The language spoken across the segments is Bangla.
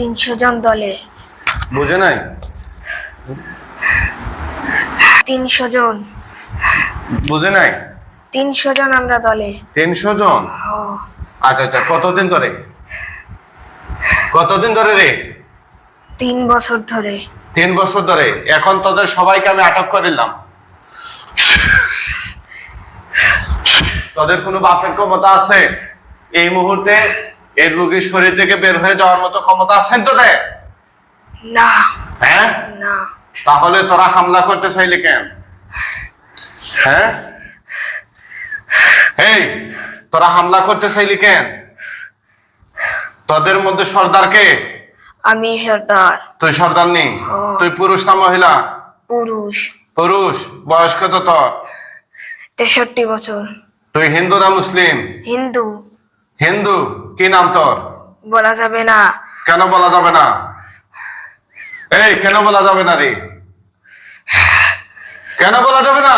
তিনশো জন দলে। বুঝে নাই? তিনশো জন। বুঝে নাই? তিনশো জন আমরা দলে। তিনশো জন? ও আচ্ছা আচ্ছা কতদিন ধরে? কতদিন ধরে রে? তিন বছর ধরে। তিন বছর ধরে? এখন তোদের সবাইকে আমি আটক করিলাম তোদের কোনো বাপের ক্ষমতা আছে? এই মুহূর্তে এই রোগীর শরীর থেকে বের হয়ে যাওয়ার মতো ক্ষমতা আছেন তোদের না। হ্যাঁ? না। তাহলে তোরা হামলা করতে চাইলে কেন? হ্যাঁ? এই তোরা হামলা করতে চাইলি কেন? তোদের মধ্যে সর্দার কে? আমি সর্দার। তুই সর্দার নি? তুই পুরুষ না মহিলা? পুরুষ। পুরুষ। বয়স কত তোর? তেষট্টি বছর। তুই হিন্দু না মুসলিম? হিন্দু। হিন্দু? কি নাম তোর? বলা যাবে না। কেন বলা যাবে না? এই কেন বলা যাবে না রে? কেন বলা যাবে না?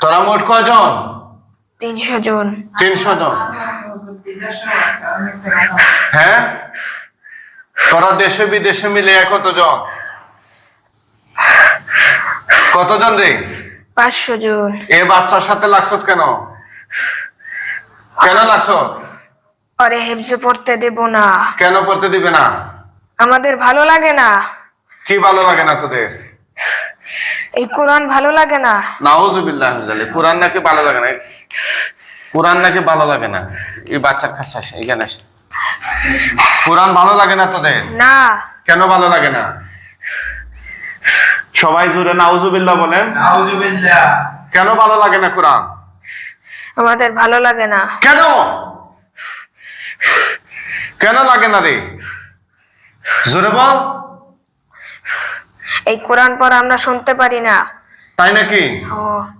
তোরা মোট কয়জন? তিনশো জন। তিনশো জন। হ্যাঁ? তোরা দেশে বিদেশে মিলে কতজন? কতজন রে? পাঁচশো জন। এ বাচ্চার সাথে লাগছত কেন? কেন লাগছ আরে হেফজে পড়তে দেব না। কেন পড়তে দিবে না? আমাদের ভালো লাগে না। কি ভালো লাগে না তোদের? এই কোরআন ভালো লাগে না। নাউজুবিল্লাহ কোরআন নাকি ভালো লাগে না? কোরআন নাকি ভালো লাগে না? এই বাচ্চার কাছে আসে এখানে আসে। কোরআন ভালো লাগে না তোদের? না। কেন ভালো লাগে না? সবাই জুড়ে নাউজুবিল্লাহ বলেন। নাউজুবিল্লাহ। কেন ভালো লাগে না কোরআন? আমাদের ভালো লাগে না। কেন? কেন লাগে না রে? জোরে বল। এই কোরআন পর আমরা শুনতে পারি না। তাই নাকি?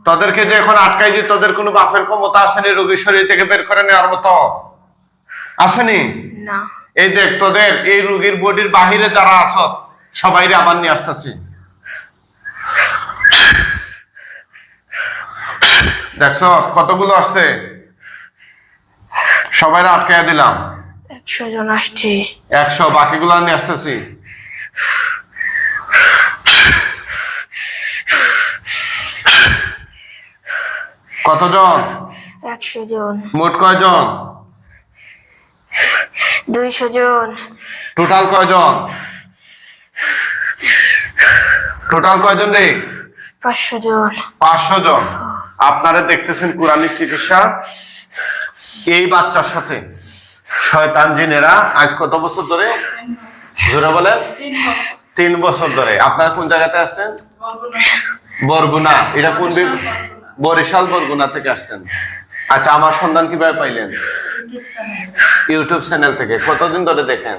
তোদেরকে যে এখন আটকাই যে তোদের কোনো বাপের ক্ষমতা আসেনি রোগীর শরীর থেকে বের করে নেওয়ার মতো? আসেনি না? এই দেখ তোদের এই রোগীর বডির বাহিরে যারা আস সবাইরে আবার নিয়ে আসতেছি। দেখছ কতগুলো আসছে? সবাই আটকাইয়া দিলাম। একশো জন আসছে। একশো বাকিগুলো আমি আসতেছি। কতজন? একশো জন। মোট কয়জন? দুইশো জন। টোটাল কয়জন? টোটাল কয়জন রে? পাঁচশো জন। পাঁচশো জন। আপনারা দেখতেছেন কোরআনিক চিকিৎসা। এই বাচ্চার সাথে শয়তান জিনেরা আজ কত বছর ধরে? জোরে বলেন। তিন বছর ধরে। আপনারা কোন জায়গাতে আসছেন? বরগুনা। এটা কোন বরিশাল বরগুনা থেকে আসছেন। আচ্ছা আমার সন্ধান কীভাবে পাইলেন? ইউটিউব চ্যানেল থেকে। কতদিন ধরে দেখেন?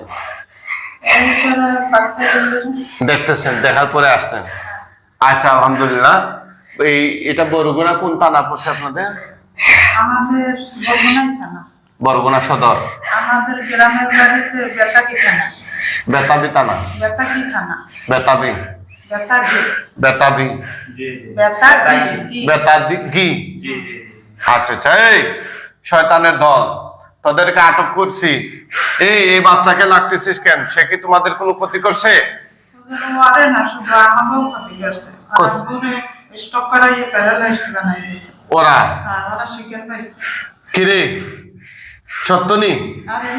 দেখতেছেন, দেখার পরে আসছেন। আচ্ছা আলহামদুলিল্লাহ। এই এটা বরগুনা কোন থানা পড়ছে আপনাদের? আমাদের থানা। বরগুনা সদর। আমাদের গ্রামের বাড়িতে বেতাকি থানা। বেতাবি থানা? বেতাকি থানা। বেতাবি বেতাবি কি? আচ্ছা আচ্ছা এই শয়তানের দল তোদেরকে আটক করছি। এই এই বাচ্চাকে লাগতেছিস কেন? সে কি তোমাদের কোনো ক্ষতি করছে? না শুধু আমাকেও ক্ষতি করছে। করাইয়ে প্যারালাইজ বানাই দিয়েছে। ওরা? ওরা শিকার পাইছে কিরে সত্য নি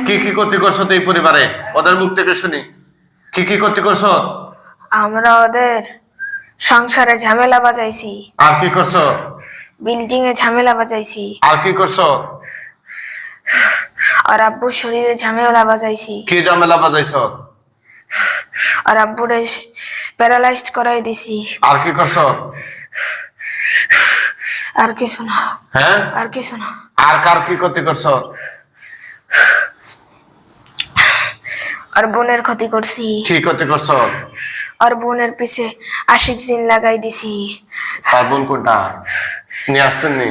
কি কি ক্ষতি করছ তো এই পরিবারে? ওদের মুখ থেকে শুনি। কি কি ক্ষতি করছ? আমরা ওদের সংসারে ঝামেলা বাজাইছি। আর কি করছ? বিল্ডিং এ ঝামেলা বাজাইছি। আর কি করছ? আর আব্বুর শরীরে ঝামেলা বাজাইছি। কি ঝামেলা বাজাইছো? আর আব্বুরে প্যারালাইজড করাই দিছি। আর কি করছ? আর কিছু না। হ্যাঁ? আর কিছু না। আর কার কি ক্ষতি করছ? আর বোনের ক্ষতি করছি। কি ক্ষতি করছ? আর বোনের পিছে আশিক জিন লাগাই দিছি। তার বোন কোনটা? নিয়ে আসছেন নি?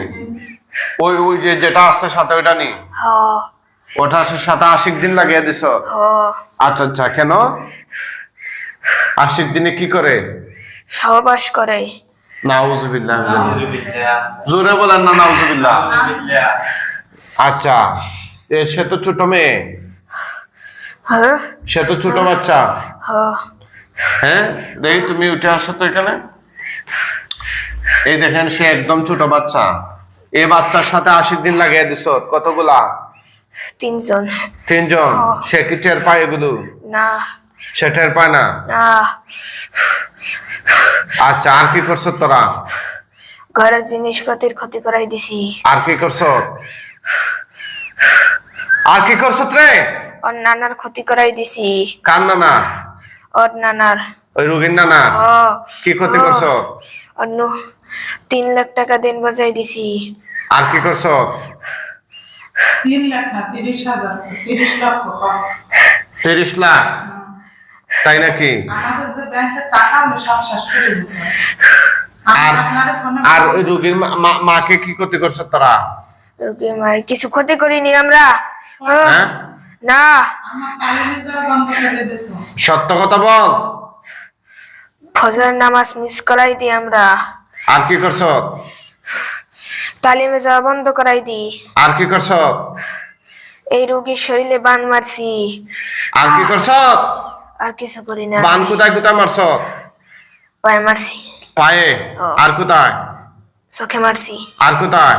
ওই ওই যে যেটা আসছে সাথে ওইটা নি? ওটা সাথে আশিক দিন লাগিয়ে দিছ? আচ্ছা আচ্ছা কেন? আশিক দিনে কি করে? সহবাস করে। নাউজুবিল্লাহ নাউজুবিল্লাহ। জোরে বলেন না নাউজুবিল্লাহ। নাউজুবিল্লাহ। আচ্ছা এ সে তো ছোট মেয়ে। হ্যাঁ? সে তো ছোট বাচ্চা। হ্যাঁ। হ্যাঁ? দেখি তুমি উঠে আসো তো এখানে। এই দেখেন সে একদম ছোট বাচ্চা। এই বাচ্চার সাথে আশি দিন লাগিয়ে দিছ কতগুলা? তিনজন। তিনজন? সে কি টের পায় এগুলো? না। সে টের পায় না? না। আচ্ছা আর কি করছ তোরা? ঘরের জিনিসপাতির ক্ষতি করাই দিছি। আর কি করছ? আর কি করছ রে ওর নানার ক্ষতি করাই দিছি। কার নানা? ওর নানার। ওই রোগীর নানা? কি ক্ষতি করছ? অন্য তিন লাখ টাকা দিন বাজাই দিছি। আর কি করছ? তিন লাখ না তিরিশ হাজার তিরিশ কম। তিরিশ লাখ? তাই নাকি? আর আর ওই রোগীর মা- মা- মাকে কি ক্ষতি করছ তোরা? রোগীর মায়ের কিছু ক্ষতি করিনি আমরা। হ্যাঁ। না। বন্ধ করে দিয়েছে। সত্য কথা বল। ফজর নামাজ মিস করাই দিই আমরা। আর কি করছ? তালিমে যাওয়া বন্ধ করাই আর কি করছ? এই রোগীর শরীরে বান মারছি। আর কি করছ? আর কিছু করি না। বান কোথায় কোথায় মারছ? পায়ে মারছি। পায়ে? আর কোথায়? চোখে মারছি। আর কোথায়?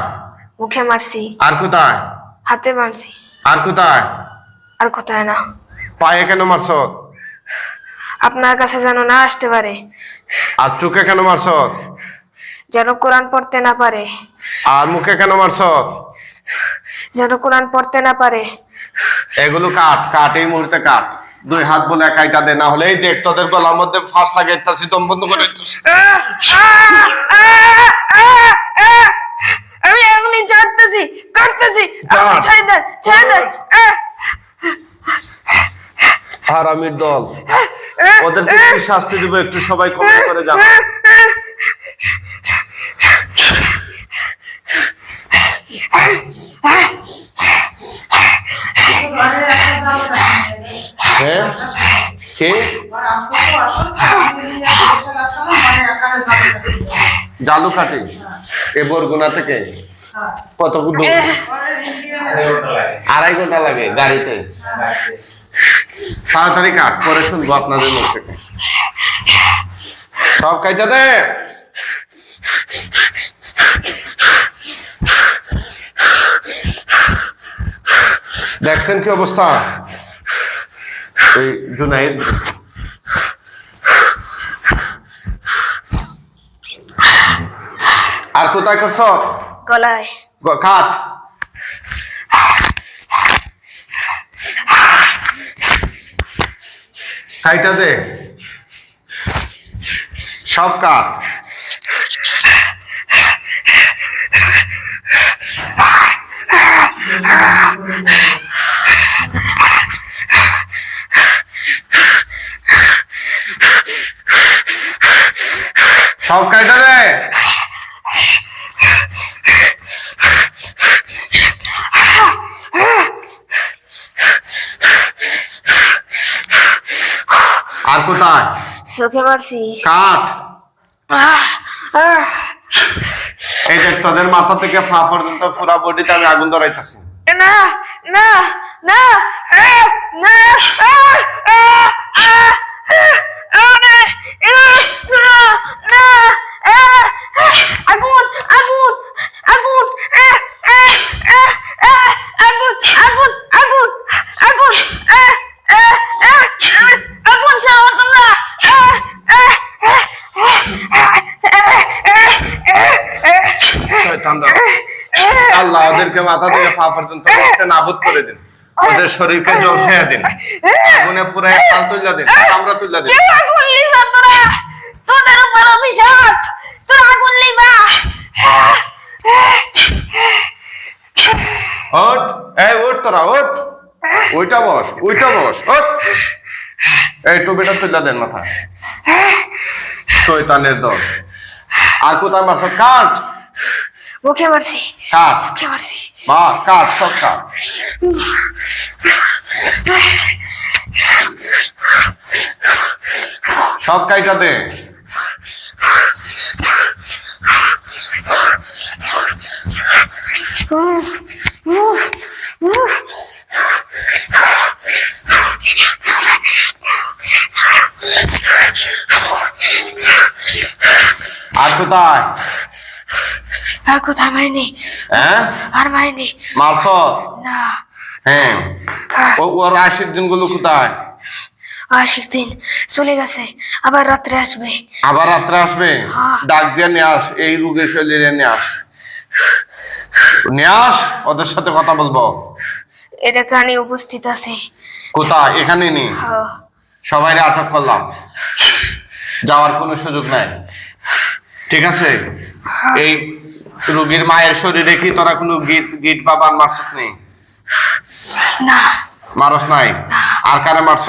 মুখে মারছি। আর কোথায়? হাতে মারছি। আর কোথায়? আর কোথায় না। পায়ে কেন মারছ? আপনার কাছে যেন না আসতে পারে। আর চোখে কেন মারছ? যেন কোরআন পড়তে না পারে। আর মুখে কেন মারছ? যেন কোরআন পড়তে না পারে। এগুলো কাট কাট এই মুহূর্তে কাট দুই হাত বলে একাইটা দে না হলে এই দেখ তোদের গলার মধ্যে ফাঁস লাগে ইত্যাসি দম বন্ধ করে। আমি এখনই ছাড়তেছি কাটতেছি। ছেড়ে দেন ছেড়ে দেন হারামির দল ওদেরকে কি শাস্তি দিব একটু সবাই কমেন্ট করে জানা ঘরে একটা যাব না। হ্যাঁ কে? কাটে। এ বরগুনা থেকে। কত আড়াই ঘণ্টা লাগে গাড়িতে। তাড়াতাড়ি কাট পরে শুনব আপনাদের মুখ থেকে। সব কাইটা দে। দেখছেন কি অবস্থা? ওই জুনাইদ। আর কোথায় করছ? গলায়। কাট কাইটা দে। সব কাট। সব কাইটা দে আর কোথায়? চোখে মারছি কাট। আহ, আহ, এই দেখ তোদের মাথা থেকে পা পর্যন্ত পুরা বডিতে আমি আগুন ধরাইতেছি। না না না না না, আগুন। আল্লাহ ওদেরকে মাথা থেকে পা পর্যন্ত নাবুদ করে দিন ওদের শরীরকে জল জলসাইয়া দিন। আগুনে কাল তুইলা দিন আমরা তুইলা দিন। কেউ আগুন লিবা তোরা। তোদের উপর অভিশাপ। তোরা আগুন লিবা ওঠ। এই ওঠ তোরা ওঠ। ওইটা বস ওইটা বস ওঠ। এই টুপিটা তুইলা দেন মাথা। শয়তানের দল। আর কোথায় মারছ? কাট। মুখে মারছি। কাট। মুখে মারছি। মা কাট সব কাট সব কাইটা দে। আর কোথায়? আর কোথায় মারিনি। হ্যাঁ? আর মারিনি। মারছ? না। হ্যাঁ। ও- ওর আশির দিনগুলো কোথায়? আশির দিন চলে গেছে। আবার রাত্রে আসবে। আবার রাত্রে আসবে? হ্যাঁ। ডাক দিয়ে নিয়ে আস। এই রুগী শরীরে নিয়ে আস। নিয়ে আস। ওদের সাথে কথা বলব। এটা কানে উপস্থিত আছে। কোথায়? এখানে নি। হ্যাঁ। সবাই আটক করলাম। যাওয়ার কোনো সুযোগ নাই। ঠিক আছে? এই রুগীর মায়ের শরীরে কি তোরা কোনো গিট গিট বা বান মারছত নেই না। মারস নাই? আর কারে মারছ?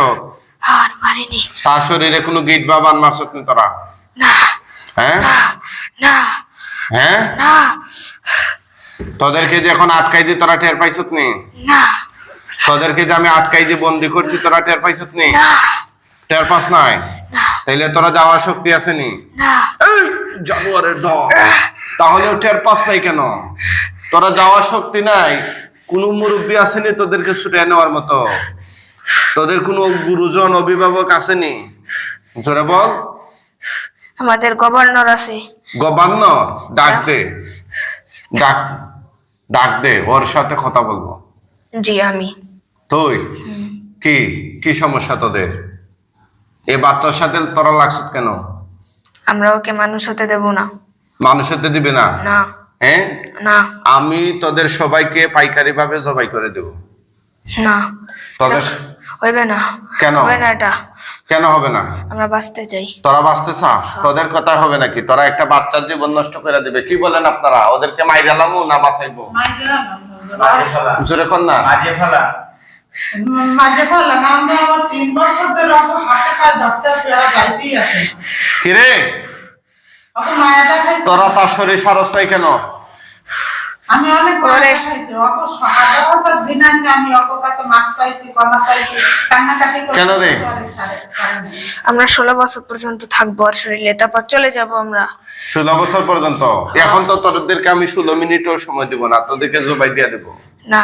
আর মারিনি। তার শরীরে কোনো গিট বা বান মারছত নেই তোরা? না। হ্যাঁ? না। হ্যাঁ? না। তোদেরকে যে এখন আটকাই দিয়ে তোরা টের পাইছত নেই না। তোদেরকে যে আমি আটকাই দিয়ে বন্দি করছি তোরা টের পাইছত নেই না। টের পাস নাই? তাইলে তোরা যাওয়ার শক্তি আছে নি? না। জানোয়ারের দল তাহলে টের পাস নাই কেন? তোরা যাওয়ার শক্তি নাই। কোন মুরব্বী আসেনি তোদেরকে ছুটে নেওয়ার মতো। তোদের কোনো গুরুজন অভিভাবক আসেনি? জোরে বল। আমাদের গভর্নর আছে। গভর্নর? ডাক দে। ডাক ডাক দে ওর সাথে কথা বলব। জি আমি। তুই? কি? কি সমস্যা তোদের? এই বাচ্চার সাথে তোরা লাগছত কেন? আমরা ওকে মানুষ হতে দেব না। মানুষ হতে দিবে না? না। হ্যাঁ না। আমি তোদের সবাইকে পাইকারি ভাবে জবাই করে দেব। না। তোদের হইবে না। কেন? হবে না এটা। কেন হবে না? আমরা বাঁচতে চাই। তোরা বাঁচতে চাস? তোদের কথা হবে নাকি? তোরা একটা বাচ্চার জীবন নষ্ট করে দিবে। কি বলেন আপনারা? ওদেরকে মাইরালামু না বাঁচাইবো? জোরে কর না। মাঝে ফেলা। মাঝে ফেললাম না আমরা কিরে তোরা তার শরীর সারস নাই কেন? আমি অনেক ষোলো বছর পর্যন্ত থাকব আর শরীরে তারপর চলে যাব আমরা। ষোলো বছর পর্যন্ত? এখন তো তোদেরকে আমি ষোলো মিনিটও সময় দিব না তোদেরকে জবাই দিয়ে দেবো। না।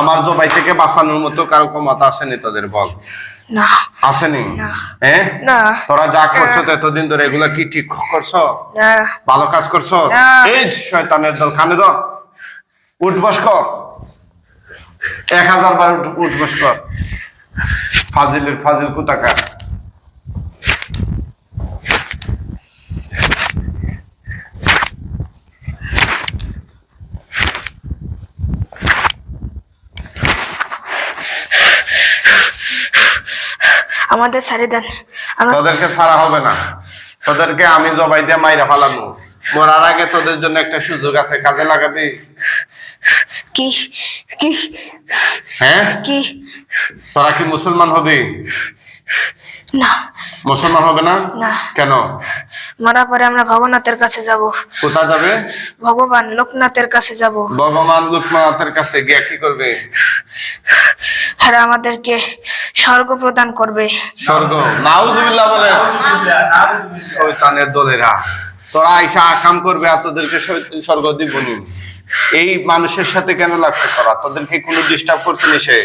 আমার জবাই থেকে বাঁচানোর মতো কারও ক্ষমতা আসেনি তোদের বল। না। আসেনি? হ্যাঁ না। তোরা যা করছ এতদিন ধরে এগুলা কি ঠিক করছ? ভালো কাজ করছ? এই শয়তানের দল খানে দল উঠ বস কর। এক হাজার বার উঠ উঠ বস কর। ফাজিলের ফাজিল কুতাকা আমাদের সারি দেন। তোদেরকে ছাড়া হবে না। তোদেরকে আমি জবাই দিয়ে মাইরা ফালানো মরার আগে তোদের জন্য একটা সুযোগ আছে কাজে লাগাবি। কি? কি? হ্যাঁ? কি? তোরা কি মুসলমান হবি? না। মুসলমান হবে না? না। কেন? মরার পরে আমরা ভগনাথের কাছে যাব। কোথা যাবে? ভগবান লোকনাথের কাছে যাব। ভগবান লোকনাথের কাছে গিয়ে কি করবে? আর আমাদেরকে স্বর্গ প্রদান করবে। স্বর্গ। নাউজুবিল্লাহ বলে। শয়তানের দলেরা। তোরা আইসা আকাম করবে আর তোদেরকে স্বর্গ দিবনি এই মানুষের সাথে কেন লাগছে তোরা? তোদেরকে কোনো ডিস্টার্ব করছে নি সে?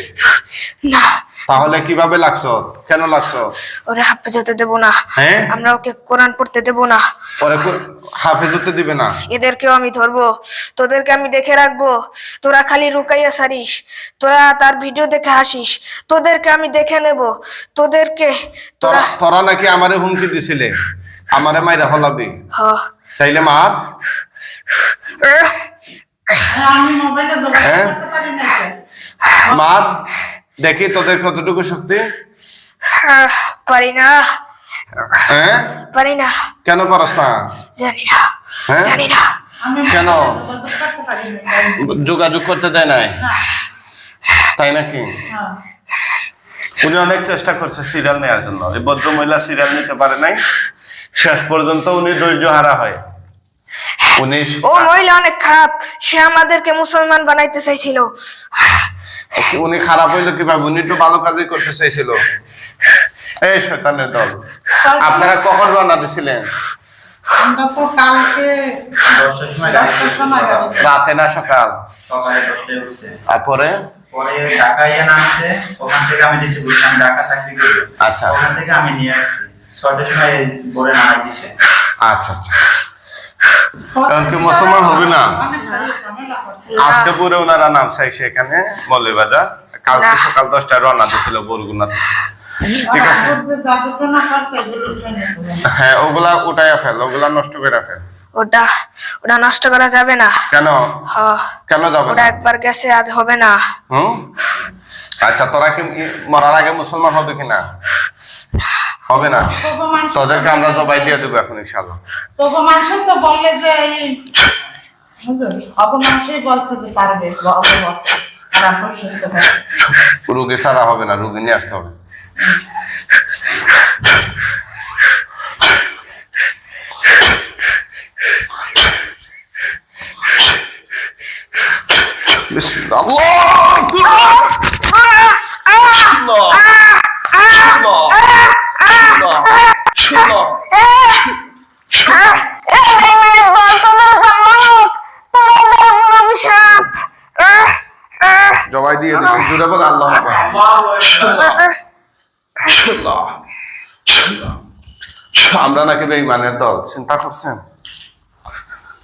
না। তাহলে কীভাবে লাগছো? কেন লাগছো? ওরে হাফে যেতে দেব না। হ্যাঁ? আমরা ওকে কোরআন পড়তে দেব না। পরে হাফেজ হতে দিবে না। এদেরকেও আমি ধরবো। তোদেরকে আমি দেখে রাখব। তোরা খালি রুকাইয়া সারিস। তোরা তার ভিডিও দেখে হাসিস। তোদেরকে আমি দেখে নেব। তোদেরকে তোরা তোরা নাকি আমারে হুমকি দিছিলে? আমারে মাইরা হলাবি হ। তাইলে মার। হ্যাঁ? মার দেখি তোদের কতটুকু শক্তি? পারি না। হ্যাঁ? পারি না। কেন পারস না? জানি না। হ্যাঁ? জানি না। কেন? যোগাযোগ করতে দেয় নাই? না, তাই নাকি। উনি অনেক চেষ্টা করছে সিরিয়াল নেওয়ার জন্য। এই ভদ্র মহিলা সিরিয়াল নিতে পারে নাই শেষ পর্যন্ত উনি ধৈর্য হারা হয়। উনি ও মহিলা অনেক খারাপ। সে আমাদেরকে মুসলমান বানাইতে চাইছিল। উনি খারাপ হইল কীভাবে? উনি তো ভালো কাজই করতে চাইছিল। এই শয়তানের দল। আপনারা কখন রওনা দিছিলেন? আমরা তো কালকে রাতে না সকাল? তারপরে? পরে নামছে। ওখান থেকে আমি দিছি বুঝছি ঢাকা চাকরি করি। আচ্ছা। ওখান থেকে আমি নিয়ে আসছি। সময় নামাই দিছে। আচ্ছা আচ্ছা। এখন কি মুসলমান হবে না? আজকে পুরো ওনারা নাম চাইছে এখানে মৌলবাজার কালকে। সকাল দশটায় রওনা দিছিল বরগুনা ঠিক আছে। হ্যাঁ ওগুলা উঠাইয়া ফেল ওগুলা নষ্ট করে ফেল। ওটা ওটা নষ্ট করা যাবে না। কেন? কেন যাবে ওটা একবার গেছে আর হবে না। হুম? আচ্ছা তোরা কি মরার আগে মুসলমান হবে কিনা? হবে না। তোদেরকে আমরা জবাই দিয়ে দেবো এখন ইনশাল্লাহ তো বললে যে বুঝলি, বলছে যে পারবে আর আমরা সুস্থ রুগী ছাড়া হবে না রুগী নিয়ে আসতে হবে। আল্লাহু আকবার। আল্লাহ। আল্লাহ। আল্লাহ। আল্লাহ। জবাই দিয়ে দিচ্ছি জুড়ে বল আল্লাহ আকবার। আল্লাহ। আল্লাহ। আমরা নাকি বেঈমানের দল চিন্তা করছেন?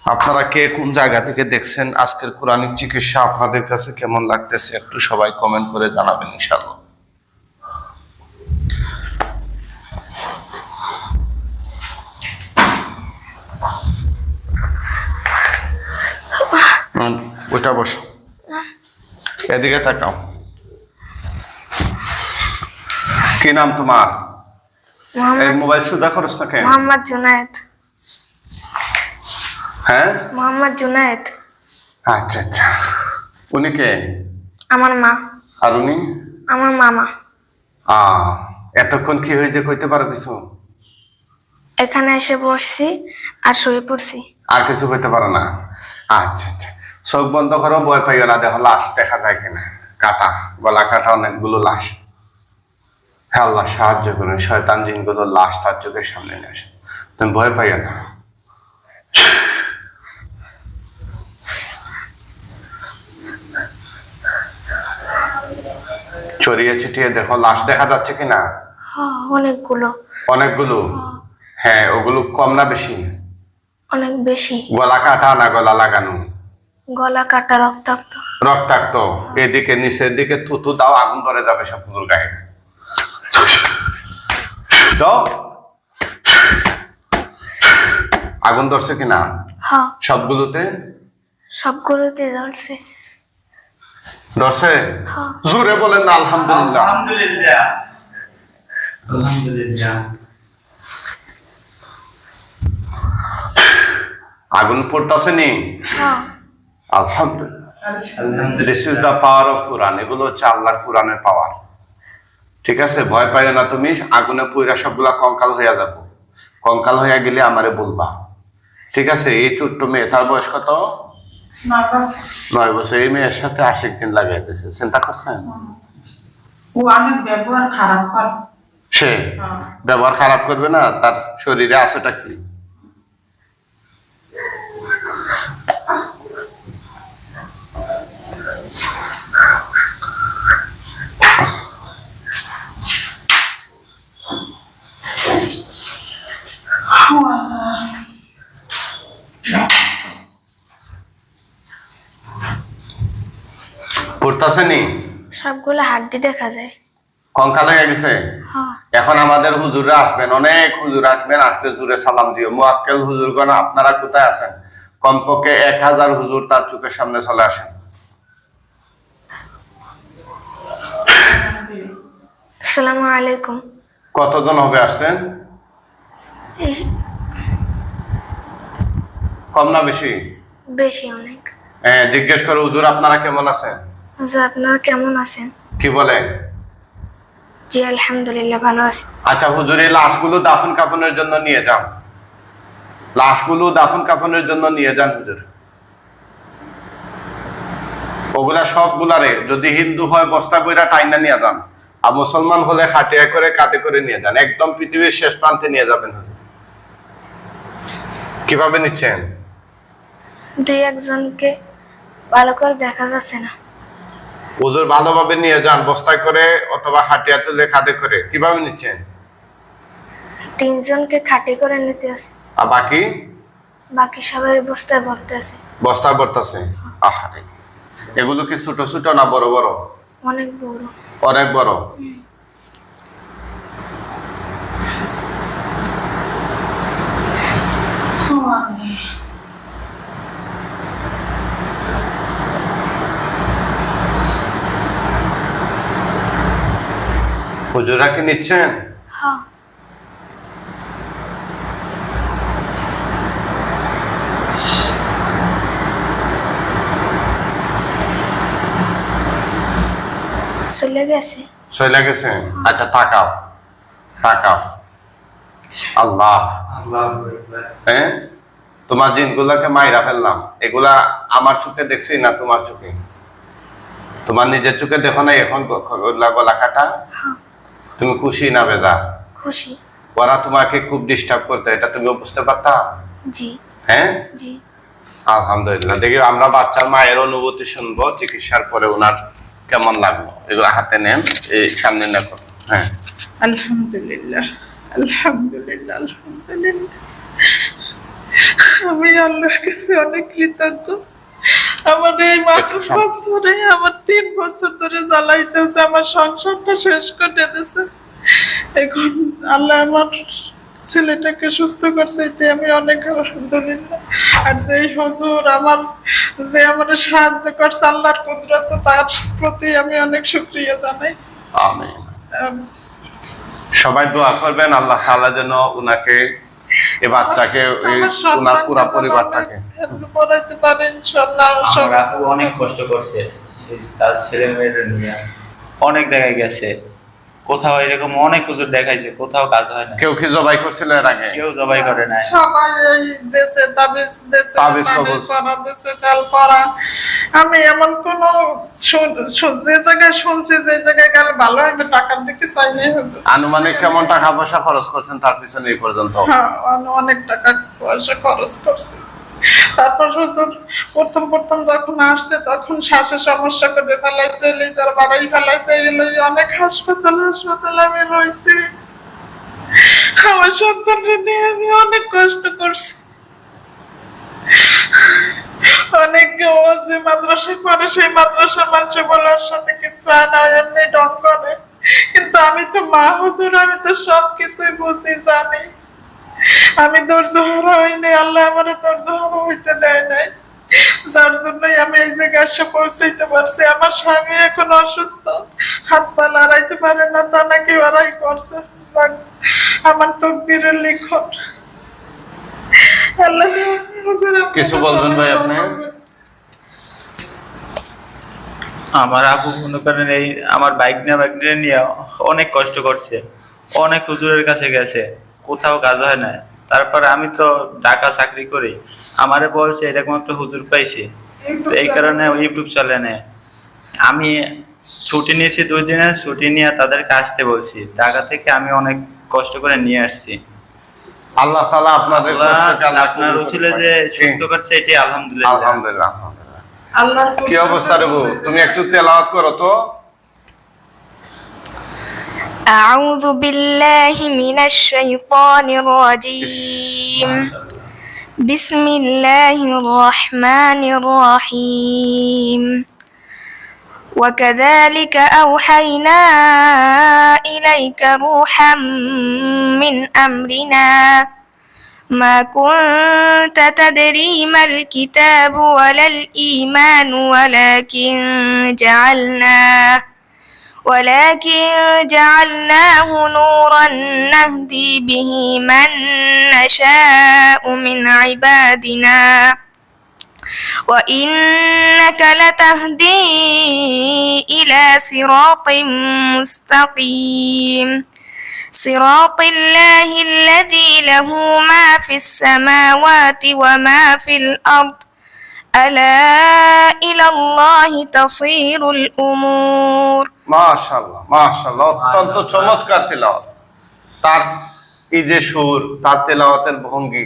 আপনারা কে কোন জায়গা থেকে দেখছেন? আজকের কোরআনিক চিকিৎসা আপনাদের কাছে কেমন লাগতেছে? একটু সবাই কমেন্ট করে জানাবেন ইনশাআল্লাহ হুম, ওইটা বসো। এদিকে তাকাও। কি নাম তোমার? এই মোবাইল সুদা খরচ না কেন? মোহাম্মদ জুনায়েদ। হ্যাঁ? মোহাম্মদ জুনায়েদ। আচ্ছা আচ্ছা। উনি কে? আমার মা। আর উনি? আমার মামা। এতক্ষণ কি হয়েছে কইতে পারো কিছু? এখানে এসে বসছি আর শুয়ে পড়ছি। আর কিছু কইতে পারো না? আচ্ছা আচ্ছা। চোখ বন্ধ করো ভয় পাইও না দেখো লাশ দেখা যায় কিনা। কাটা গলা কাটা অনেকগুলো লাশ। হ্যাঁ আল্লাহ সাহায্য করুন শয়তান জিনগুলো লাশ তার চোখের সামনে নিয়ে আসে। তুমি ভয় পাইও না। চড়িয়ে ছিটিয়ে দেখো লাশ দেখা যাচ্ছে কিনা? হ, অনেকগুলো। অনেকগুলো? হ্যাঁ ওগুলো কম না বেশি? অনেক বেশি। গলা কাটা না গলা লাগানো? গলা কাটা রক্তাক্ত। রক্তাক্ত। এদিকে নিচের দিকে থুতু দাও আগুন ধরে যাবে সবগুলোর গায়ে। দাও। আগুন ধরছে কিনা? হ সবগুলোতে? সবগুলোতে জ্বলছে ধরছে? হ্যাঁ। জোরে বলেন না আলহামদুলিল্লাহ। আলহামদুলিল্লাহ। আলহামদুলিল্লাহ। আগুন পড়তেছে নি? হ আলহামদুলিল্লাহ। This is the power of Quran এগুলো হচ্ছে আল্লাহর কোরআনের পাওয়ার ঠিক আছে? ভয় পাইলে না তুমি আগুনে পুইরা সবগুলা কঙ্কাল হইয়া যাব। কঙ্কাল হইয়া গেলে আমারে বলবা। ঠিক আছে? এই ছোট্ট মেয়ে তার বয়স কত? নয় বছর। এই মেয়ের সাথে আশিক দিন লাগাইতেছে। চিন্তা করছেন? ও অনেক ব্যবহার খারাপ। করে সে? হ্যাঁ। ব্যবহার খারাপ করবে না? তার শরীরে আছেটা কি? নি সবগুলো হাড্ডি দেখা যায়। কঙ্কাল হয়ে গেছে? এখন আমাদের হুজুররা আসবেন অনেক হুজুর আসবেন আসতে জুড়ে সালাম দিও। মুআক্কেল হুজুরগণ আপনারা কোথায় আছেন? কমপক্ষে এক হাজার হুজুর তার চোখের সামনে চলে আসেন আসসালামু আলাইকুম। কতজন হবে আসছেন? কম না বেশি? বেশি অনেক। হ্যাঁ, জিজ্ঞেস করো হুজুর আপনারা কেমন আছেন? হুজুর আপনারা কেমন আছেন? কি বলে? জি আলহামদুলিল্লাহ ভালো আছি। আচ্ছা হুজুর এই লাশগুলো দাফন কাফনের জন্য নিয়ে যান। লাশগুলো দাফন কাফনের জন্য নিয়ে যান হুজুর। ওগুলা সবগুলারে যদি হিন্দু হয় বস্তা কইরা টাইনা নিয়ে যান। আর মুসলমান হলে খাটিয়া করে কাটে করে নিয়ে যান। একদম পৃথিবীর শেষ প্রান্তে নিয়ে যাবেন হুজুর। কীভাবে নিচ্ছেন? দুই একজনকে ভালো করে দেখা যাচ্ছে না। হুজুর ভালোভাবে নিয়ে যান বস্তায় করে অথবা হাটিয়া তুলে খাদে করে কীভাবে নিচ্ছেন? তিনজনকে খাটে করে নিতে আছে। আর বাকি? বাকি সবাই বুঝতে বস্তায় বস্তা পড়তেছে আহারে। এগুলো কি ছোট ছোট না বড় বড়? অনেক বড়। অনেক বড়? হুজুরা কি নিচ্ছেন? হ্যাঁ। চলে গেছে। চলে গেছে? আচ্ছা তাকাও। তাকাও। আল্লাহ। হ্যাঁ? তোমার জিনগুলাকে মাইরা ফেললাম। এগুলা আমার চোখে দেখছি না তোমার চোখে? তোমার নিজের চোখে দেখো না এখন গলা গলা কাটা? তুমি খুশি না বেদা? খুশি। ওরা তোমাকে খুব ডিস্টার্ব করতে এটা তুমি বুঝতে পারতা? জি। হ্যাঁ? জি। আলহামদুলিল্লাহ দেখি আমরা বাচ্চার মায়ের অনুভূতি শুনব চিকিৎসার পরে ওনার কেমন লাগল? এগুলো হাতে নেন এই সামনে দেখো। হ্যাঁ। আলহামদুলিল্লাহ আলহামদুলিল্লাহ আলহামদুলিল্লাহ। আমি আল্লাহর কাছে অনেক কৃতজ্ঞ। আমার এই। বছরে আমার তিন বছর ধরে জ্বালাইতেছে আমার সংসারটা শেষ করে এখন আল্লাহ আমার ছেলেটাকে সুস্থ করছে এতে আমি অনেক আলহামদুলিল্লাহ। আর যে হজুর আমার যে আমার সাহায্য করছে আল্লাহর কুদরত তার প্রতি আমি অনেক শুক্রিয়া জানাই। আমিন। সবাই দোয়া করবেন আল্লাহ তাআলা যেন উনাকে এ বাচ্চাকে এই পুরো পুরা পরিবারটাকে পড়াতে পারেন আমার আপু অনেক কষ্ট করছে। তার ছেলে মেয়েরা নিয়ে অনেক জায়গায় গেছে। কোথাও এরকম অনেক হুজুর দেখাইছে কোথাও কাজ হয় না। কেউ কি জবাই করছিল এর আগে? কেউ জবাই করে না সবাই এই দেশে তাবিজ দেশে তাবিজ কবজ। পড়া দেশে ডাল পড়া। আমি এমন কোন যে জায়গায় শুনছি যে জায়গায় গেলে ভালো হবে টাকার দিকে চাই নাই হুজুর। আনুমানিক কেমন টাকা পয়সা খরচ করছেন তার পিছনে এই পর্যন্ত? হ্যাঁ অনেক টাকা পয়সা খরচ করছে। তারপর হুজুর, প্রথম প্রথম যখন আসছে, তখন শ্বাসের সমস্যা করে ফেলাইছে, লিভার বাড়াই ফেলাইছে অনেক হাসপাতাল হাসপাতালে আমি রয়েছি। আমার সন্তানকে নিয়ে আমি অনেক কষ্ট করছি। অনেক ও যে মাদ্রাসায় পড়ে সেই মাদ্রাসার মানুষ বলে ওর সাথে কিছু এমনি ঢং করে। কিন্তু আমি তো মা, হুজুর, আমি তো সব কিছুই বুঝি, জানি। আমি ধৈর্য হারা হইনি আল্লাহ আমার ধৈর্য হারা হইতে দেয় নাই। যার জন্যই আমি এই জায়গায় এসে পৌঁছাইতে পারছি। আমার স্বামী এখন অসুস্থ। হাত পা লড়াইতে পারে না তা নাকি ওরাই করছে। আমার তকদিরের লিখন। কিছু বলবেন ভাই আপনি? আমার আপু মনে করেন এই আমার বাইক নিয়ে বাইক নিয়ে অনেক কষ্ট করছে। অনেক হুজুরের কাছে গেছে। কোথাও কাজ হয় না। তারপরে আমি তো ঢাকা চাকরি করি। আমারে বলছে এরকম একটা হুজুর পাইছি। তো এই কারণে ইউটিউব চলে নেয় আমি ছুটি নিয়েছি দুই দিনের ছুটি নিয়ে তাদেরকে আসতে বলছি। ঢাকা থেকে আমি অনেক কষ্ট করে নিয়ে আসছি। আল্লাহ তাআলা আপনাদের আপনার উচিলে যে। সুস্থ করছে এটি আলহামদুলিল্লাহ। আলহামদুলিল্লাহ আলহামদুলিল্লাহ। কি অবস্থা রে বউ? তুমি একটু তেলাওয়াত করো তো। أعوذ بالله من الشيطان الرجيم. بسم الله الرحمن الرحيم. وكذلك أوحينا إليك روحا من أمرنا. ما كنت تدري ما الكتاب ولا الإيمان ولكن جعلناه ولكن جعلناه نورا نهدي به من نشاء من عبادنا. وإنك لتهدي إلى صراط مستقيم. صراط الله الذي له ما في السماوات وما في الأرض. ألا إلى الله تصير الأمور. মাশাআল্লাহ মাশাআল্লাহ অত্যন্ত চমৎকার তেলাওয়াত। তার এই যে সুর তার তেলাওয়াতের ভঙ্গি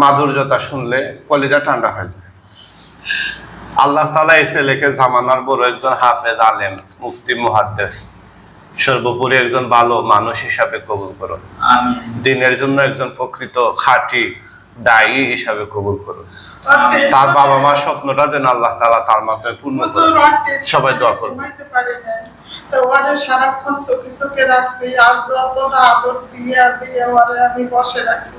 মাধুর্যতা শুনলে কলিজা ঠান্ডা হয়ে যায়। আল্লাহ তাআলা এই ছেলেকে জামানার বড় একজন হাফেজ আলেম মুফতি মুহাদ্দেস সর্বোপরি একজন ভালো মানুষ হিসাবে কবুল করো আমি দিনের জন্য একজন প্রকৃত খাঁটি দায়ী হিসাবে কবুল করুন তার বাবা মার স্বপ্নটা যেন আল্লাহ তাআলা তার মাধ্যমে পূর্ণ সবাই দোয়া করবেন। ঘুমাইতে পারি নাই। তো ওরে সারাক্ষণ চোখে চোখে রাখছি আর যতটা আদর দিয়া দিয়ে ওরে আমি বসে রাখছি।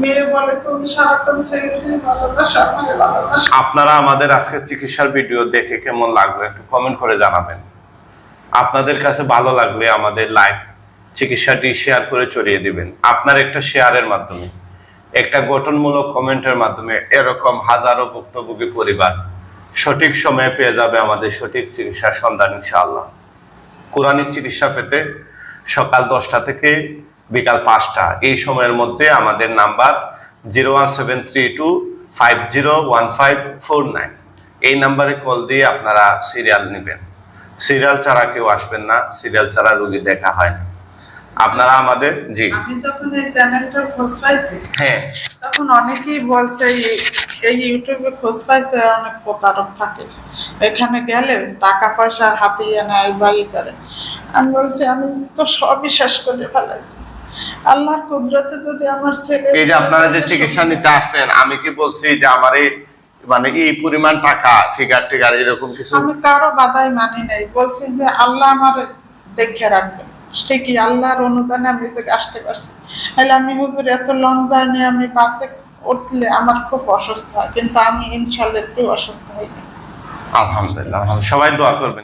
মেয়ে বলে তুমি সারাক্ষণ ছেলেকে ভালোবাসা আমাকে ভালোবাসা আপনারা আমাদের আজকের চিকিৎসার ভিডিও দেখে কেমন লাগল একটু কমেন্ট করে জানাবেন। আপনাদের কাছে ভালো লাগলে আমাদের লাইভ চিকিৎসাটি শেয়ার করে চড়িয়ে দিবেন। আপনার একটা শেয়ারের মাধ্যমে। একটা গঠনমূলক কমেন্টের মাধ্যমে এরকম হাজারো ভুক্তভোগী পরিবার সঠিক সময়ে পেয়ে যাবে আমাদের সঠিক চিকিৎসার সন্ধান, ইনশাআল্লাহ। কোরআনিক চিকিৎসা পেতে সকাল দশটা থেকে বিকাল পাঁচটা, এই সময়ের মধ্যে আমাদের number zero one seven three two five zero one five four nine. এই নাম্বারে কল দিয়ে আপনারা সিরিয়াল নেবেন। সিরিয়াল ছাড়া কেউ আসবেন না, সিরিয়াল ছাড়া রুগী দেখা হয় না। আপনারা আমাদের জি। আমি যখন এই চ্যানেলটার খোঁজ পাইছি হ্যাঁ। তখন অনেকেই বলছে এই- এই ইউটিউবে খোঁজ পাইছে অনেক প্রতারক থাকে। এখানে গেলে টাকা পয়সা হাতিয়ে নেয় বা করে। আমি বলছি আমি তো সবই শেষ করে ফেলাইছি। আল্লাহর কুদরতে যদি আমার ছেলে এই যে আপনারা যে চিকিৎসা নিতে আসছেন আমি কি বলছি যে আমার এই মানে এই পরিমাণ টাকা ফিগার টিগার এরকম কিছু? আমি কারও বাধাই মানি নাই। বলছি যে আল্লাহ আমার দেখে রাখবেন। ঠিকই আল্লাহর অনুদানে আমি যে আসতে পারছি? তাহলে আমি হুজুর, এত লং জার্নি আমি বাসে উঠলে আমার খুব অসুস্থ হয়, কিন্তু আমি ইনশাল্লাহ একটু অসুস্থ হই। না আলহামদুলিল্লাহ আলহামদুলিল্লাহ। সবাই দোয়া করবেন।